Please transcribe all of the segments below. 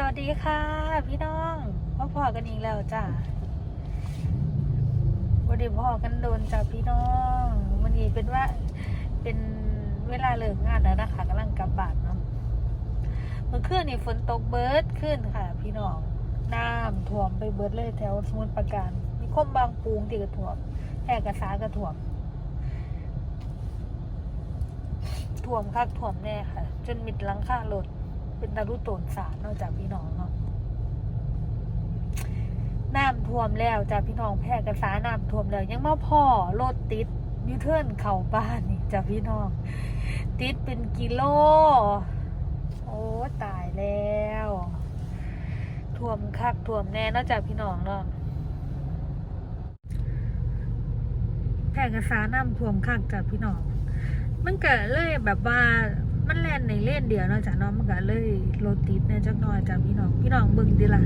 สวัสดีค่ะ พี่น้องพ่อพ่อกันอีกแล้วจ้ะวันนี้พ่อกันโดนจ้ะพี่น้องวันนี้เป็นว่าเป็นเวลาเลิกงานแล้วนะคะกำลังกลับบ้านเนาะเมื่อคืนนี่ฝนตกเบิร์ดขึ้นค่ะ พี่น้องน้ำท่วมไปเบิร์ดเลยแถวสมุทรปราการมีคมบางปูงที่กระท่วมแพร่กระสากระท่วมท่วมคักท่วมแน่ค่ะ จนมิดหลังคารถ เป็นตาลุโตนสารนอกจากพี่น้องเนาะน้ำท่วมแล้วจ้ะพี่น้องแพร่กระสาน้ำท่วมแล้ว ยังมาพ่อรถติดยูเทิร์นเข่าบ้านนี่จ้ะพี่น้อง ติดเป็นกิโล โอ้ตายแล้วท่วมคักท่วมแน่นอกจากพี่น้องเนาะแพร่กระสาน้ำท่วมคักจ้ะพี่น้องมันเกิดเลยแบบว่า มันแล่นในเล่นเดียวเนาะจ้ะเนาะมันก็เลยโรถติดเนี่ยจักหน่อยจ้ะพี่น้องพี่น้องเบิ่งดิล่ะ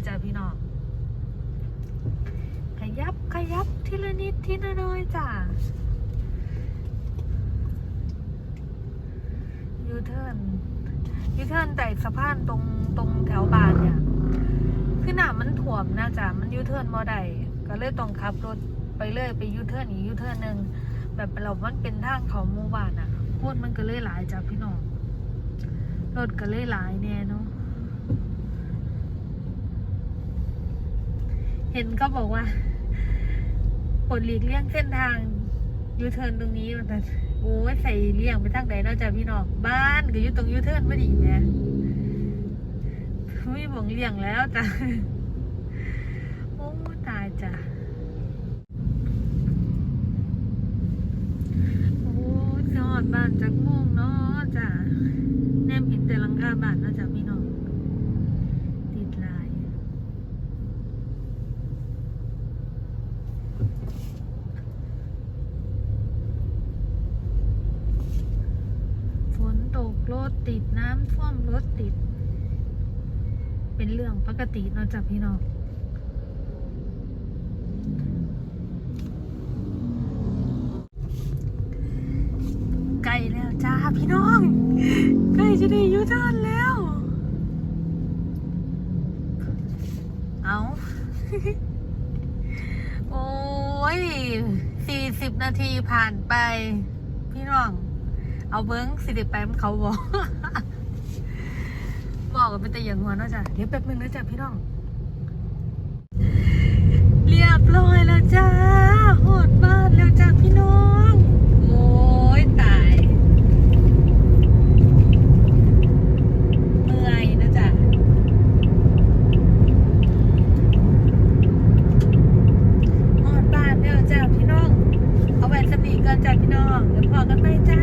ดิล่ะจ้ะพี่น้องขยับขยับทีละนิดทีละน้อยจ้ะยูเทิร์นยูเทิร์นแต่สะพานตรงตรงแถวบ้านเนี่ยคือหนามันถ่วมนะจ๊ะมันยูเทิร์นบ่ได้ก็เลยต้องขับรถไปเรื่อยไปยูเทิร์นอีกยูเทิร์นหนึ่งแบบเรามันเป็นทางเขาหมู่บ้านอะคนมันก็เลยหลายจ้ะพี่น้องรถก็เลยหลายแน่เนาะ เห็นเขาบอกว่าปลดหลีกเลี่ยงเส้นทางยูเทิร์นตรงนี้แต่โอ้ยใส่เลี่ยงไปทางไหนนอกจากพี่น้องบ้านก็อยู่ตรงยูเทิร์นไม่ดีแม่ไม่บอกเลี่ยงแล้วจ้ะโอ้ตายจ้ะโอ้จอดบ้านจากโม่วงเนาะจ้ะแนมเห็นแต่หลังคาบ้านนอกจากพี่น้องติดลาย ฝน ตกรถติดน้ำท่วมรถติด เป็นเรื่องปกติเนอะจากพี่น้องใกล้แล้วจ้าพี่น้องใกล้จะได้ยูเทิร์นแล้ว เอาโอ้ยสี่สิบนาทีผ่านไป พี่น้อง เอาเบิ้งสิเดแปมเขาบอกบอกกันเป็นแต่อย่างหัวนะจ๊ะเดี๋ยวแป๊บนึงนะจ๊ะพี่น้อง เรียบร้อยแล้วจ้าโหดบ้านแล้วจ้าพี่น้องโอ้ยตายเมื่อยนะจ๊ะโหดบ้านแล้วจ้าพี่น้อง เอาแหวนสนิทกันจ้าพี่น้องเดี๋ยวพอกันไปจ้า